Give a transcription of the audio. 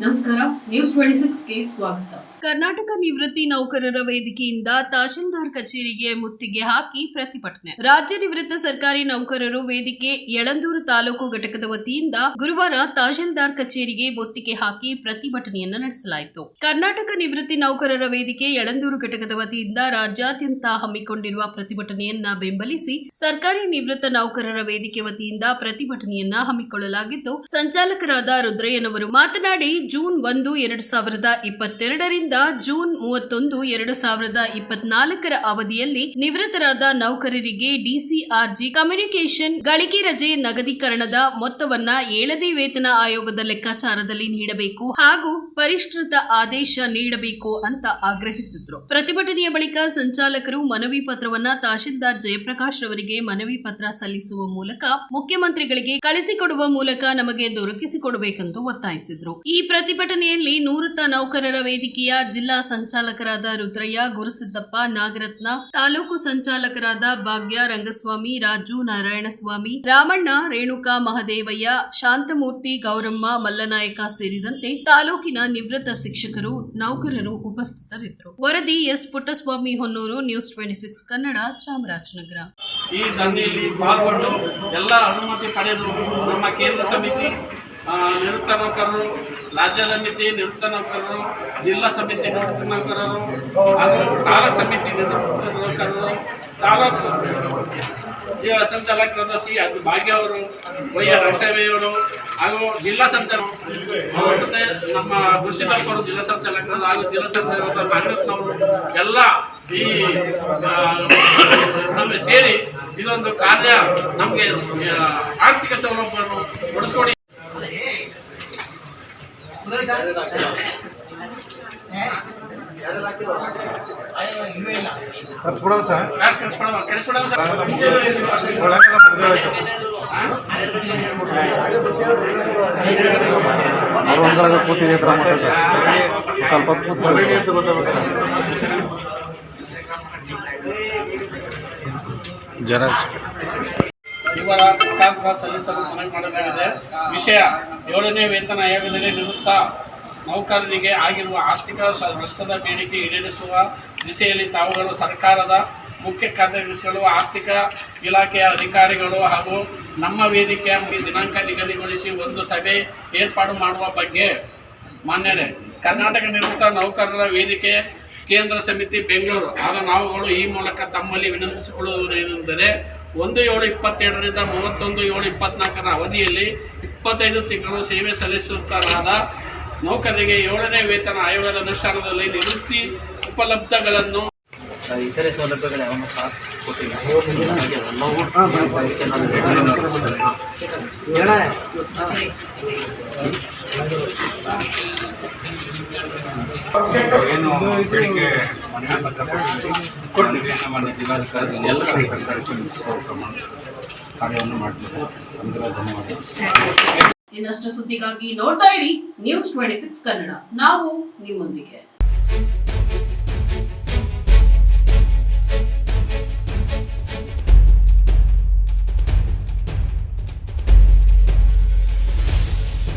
ನಮಸ್ಕಾರ news twenty ಸಿಕ್ಸ್ಗೆ ಸ್ವಾಗತ. ಕರ್ನಾಟಕ ನಿವೃತ್ತಿ ನೌಕರರ ವೇದಿಕೆಯಿಂದ ತಹಶೀಲ್ದಾರ್ ಕಚೇರಿಗೆ ಮುತ್ತಿಗೆ ಹಾಕಿ ಪ್ರತಿಭಟನೆ. ರಾಜ್ಯ ನಿವೃತ್ತ ಸರ್ಕಾರಿ ನೌಕರರು ವೇದಿಕೆ, ಯಳಂದೂರು ತಾಲೂಕು ಘಟಕದ ವತಿಯಿಂದ ಗುರುವಾರ ತಹಶೀಲ್ದಾರ್ ಕಚೇರಿಗೆ ಮುತ್ತಿಗೆ ಹಾಕಿ ಪ್ರತಿಭಟನೆಯನ್ನ ನಡೆಸಲಾಯಿತು. ಕರ್ನಾಟಕ ನಿವೃತ್ತಿ ನೌಕರರ ವೇದಿಕೆ, ಯಳಂದೂರು ಘಟಕದ ವತಿಯಿಂದ ರಾಜ್ಯಾದ್ಯಂತ ಹಮ್ಮಿಕೊಂಡಿರುವ ಪ್ರತಿಭಟನೆಯನ್ನ ಬೆಂಬಲಿಸಿ ಸರ್ಕಾರಿ ನಿವೃತ್ತ ನೌಕರರ ವೇದಿಕೆ ವತಿಯಿಂದ ಪ್ರತಿಭಟನೆಯನ್ನ ಹಮ್ಮಿಕೊಳ್ಳಲಾಗಿದ್ದು, ಸಂಚಾಲಕರಾದ ರುದ್ರಯ್ಯನವರು ಮಾತನಾಡಿ ಜೂನ್ ಒಂದು, ಎರಡು ಸಾವಿರದ ಇಪ್ಪತ್ತೆರಡರಿಂದ ಜೂನ್ ಮೂವತ್ತೊಂದು, ಎರಡು ಸಾವಿರದ ಇಪ್ಪತ್ನಾಲ್ಕರ ಅವಧಿಯಲ್ಲಿ ನಿವೃತ್ತರಾದ ನೌಕರರಿಗೆ ಡಿಸಿಆರ್ಜಿ ಕಮ್ಯುನಿಕೇಷನ್, ಗಳಿಕೆ ರಜೆ ನಗದೀಕರಣದ ಮೊತ್ತವನ್ನ ಏಳನೇ ವೇತನ ಆಯೋಗದ ಲೆಕ್ಕಾಚಾರದಲ್ಲಿ ನೀಡಬೇಕು ಹಾಗೂ ಪರಿಷ್ಕೃತ ಆದೇಶ ನೀಡಬೇಕು ಅಂತ ಆಗ್ರಹಿಸಿದ್ರು. ಪ್ರತಿಭಟನೆಯ ಬಳಿಕ ಸಂಚಾಲಕರು ಮನವಿ ಪತ್ರವನ್ನ ತಹಶೀಲ್ದಾರ್ ಜಯಪ್ರಕಾಶ್ ರವರಿಗೆ ಮನವಿ ಪತ್ರ ಸಲ್ಲಿಸುವ ಮೂಲಕ ಮುಖ್ಯಮಂತ್ರಿಗಳಿಗೆ ಕಳಿಸಿಕೊಡುವ ಮೂಲಕ ನಮಗೆ ದೊರಕಿಸಿಕೊಡಬೇಕೆಂದು ಒತ್ತಾಯಿಸಿದ್ರು. ಈ ಪ್ರತಿಭಟನೆಯಲ್ಲಿ ನೂರತ್ತ ನೌಕರರ ವೇದಿಕೆಯ ಜಿಲ್ಲಾ ಸಂಚಾಲಕರಾದ ರುದ್ರಯ್ಯ, ಗುರುಸಿದ್ದಪ್ಪ, ನಾಗರತ್ನ, ತಾಲೂಕು ಸಂಚಾಲಕರಾದ ಭಾಗ್ಯ, ರಂಗಸ್ವಾಮಿ, ರಾಜು ನಾರಾಯಣಸ್ವಾಮಿ, ರಾಮಣ್ಣ, ರೇಣುಕಾ ಮಹದೇವಯ್ಯ, ಶಾಂತಮೂರ್ತಿ, ಗೌರಮ್ಮ, ಮಲ್ಲನಾಯಕ ಸೇರಿದಂತೆ ತಾಲೂಕಿನ ನಿವೃತ್ತ ಶಿಕ್ಷಕರು, ನೌಕರರು ಉಪಸ್ಥಿತರಿದ್ದರು. ವರದಿ S. Puttaswamy Honnur, News twenty six Kannada, Chamarajanagar. ಈ ದಂಧೆಯಲ್ಲಿ ಪಾಲ್ಗೊಂಡು ಎಲ್ಲ ಅನುಮತಿ ಪಡೆದು ನಮ್ಮ ಕೇಂದ್ರ ಸಮಿತಿ ನಿವೃತ್ತ ನೌಕರರು, ರಾಜ್ಯ ಸಮಿತಿ ನಿವೃತ್ತ ನೌಕರರು, ಜಿಲ್ಲಾ ಸಮಿತಿ ನಿವೃತ್ತ ನೌಕರರು, ಹಾಗೂ ತಾಲೂಕು ಸಮಿತಿ ನಿವೃತ್ತ ನೌಕರರು, ತಾಲೂಕು ಸಂಚಾಲಕರಾದ ಸಿ ಅದು ಭಾಗ್ಯ ಅವರು, ವೈ ಆರ್ ಅವರು, ಹಾಗೂ ಜಿಲ್ಲಾ ಸಂಚಾಲಕ ನಮ್ಮ ನಮ್ಮ ಕೃಷಿಕರು ಜಿಲ್ಲಾ ಸಂಚಾಲಕರು ಹಾಗೂ ಜಿಲ್ಲಾ ಸಂಚಾಲಕರಾದ ಸಾಂಗ್ರೆಸ್ನವರು ಎಲ್ಲ ಈ ನಮಗೆ ಸೇರಿ ಇದೊಂದು ಕಾರ್ಯ ನಮಗೆ ಆರ್ಥಿಕ ಸೌಲಭ್ಯವನ್ನು ಕೊಡಿಸ್ಕೊಡಿ. ಕರ್ಸ್ಬಿಡೋದು ಸರ್. ಅವ್ರು ಕೂತಿದೆ ಸ್ವಲ್ಪ ಜೆರಾಕ್ಸ್ ಇವರ ಮುಖಾಂತರ ಸಲ್ಲಿಸಲು ಮನವಿ ಮಾಡಲಾಗಿದೆ ವಿಷಯ, ಏಳನೇ ವೇತನ ಆಯೋಗದಲ್ಲಿ ನಿವೃತ್ತ ನೌಕರರಿಗೆ ಆಗಿರುವ ಆರ್ಥಿಕ ನಷ್ಟದ ಬೇಡಿಕೆ ಈಡೇರಿಸುವ ದಿಸೆಯಲ್ಲಿ ತಾವುಗಳು ಸರ್ಕಾರದ ಮುಖ್ಯ ಕಾರ್ಯದರ್ಶಿಗಳು, ಆರ್ಥಿಕ ಇಲಾಖೆಯ ಅಧಿಕಾರಿಗಳು ಹಾಗೂ ನಮ್ಮ ವೇದಿಕೆಯ ದಿನಾಂಕ ನಿಗದಿಗೊಳಿಸಿ ಒಂದು ಸಭೆ ಏರ್ಪಾಡು ಮಾಡುವ ಬಗ್ಗೆ ಮಾನ್ಯರೇ ಕರ್ನಾಟಕ ನಿವೃತ್ತ ನೌಕರರ ವೇದಿಕೆ, ಕೇಂದ್ರ ಸಮಿತಿ ಬೆಂಗಳೂರು. ಆಗ ನಾವುಗಳು ಈ ಮೂಲಕ ತಮ್ಮಲ್ಲಿ ವಿನಂತಿಸಿಕೊಳ್ಳುವುದೇನೆಂದರೆ ಒಂದು ಏಳು ಇಪ್ಪತ್ತೆರಡರಿಂದ ಮೂವತ್ತೊಂದು ಏಳು ಇಪ್ಪತ್ನಾಲ್ಕರ ಅವಧಿಯಲ್ಲಿ ಇಪ್ಪತ್ತೈದು ತಿಂಗಳು ಸೇವೆ ಸಲ್ಲಿಸುತ್ತಾರಾದ ನೌಕರರಿಗೆ ಏಳನೇ ವೇತನ ಆಯೋಗದ ಅನುಷ್ಠಾನದಲ್ಲಿ ನಿವೃತ್ತಿ ಉಪಲಬ್ಧಗಳನ್ನು ಇತರೆ ಸೌಲಭ್ಯಗಳು ಯಾವನ್ನು ಸಹ ಕೊಟ್ಟಿಲ್ಲ. ಏನು ಬೆಳಿಗ್ಗೆ ನಮ್ಮನ್ನು ಜಿಲ್ಲಾಧಿಕಾರಿ ಎಲ್ಲ ಕಾರ್ಯವನ್ನು ಅಂದ್ರೆ ಧನ್ಯವಾದ ಇನ್ನಷ್ಟು ಸುದ್ದಿಗಾಗಿ ನೋಡ್ತಾ ಇರಿ. News twenty six Kannada. ನಾವು ನಿಮ್ಮೊಂದಿಗೆ.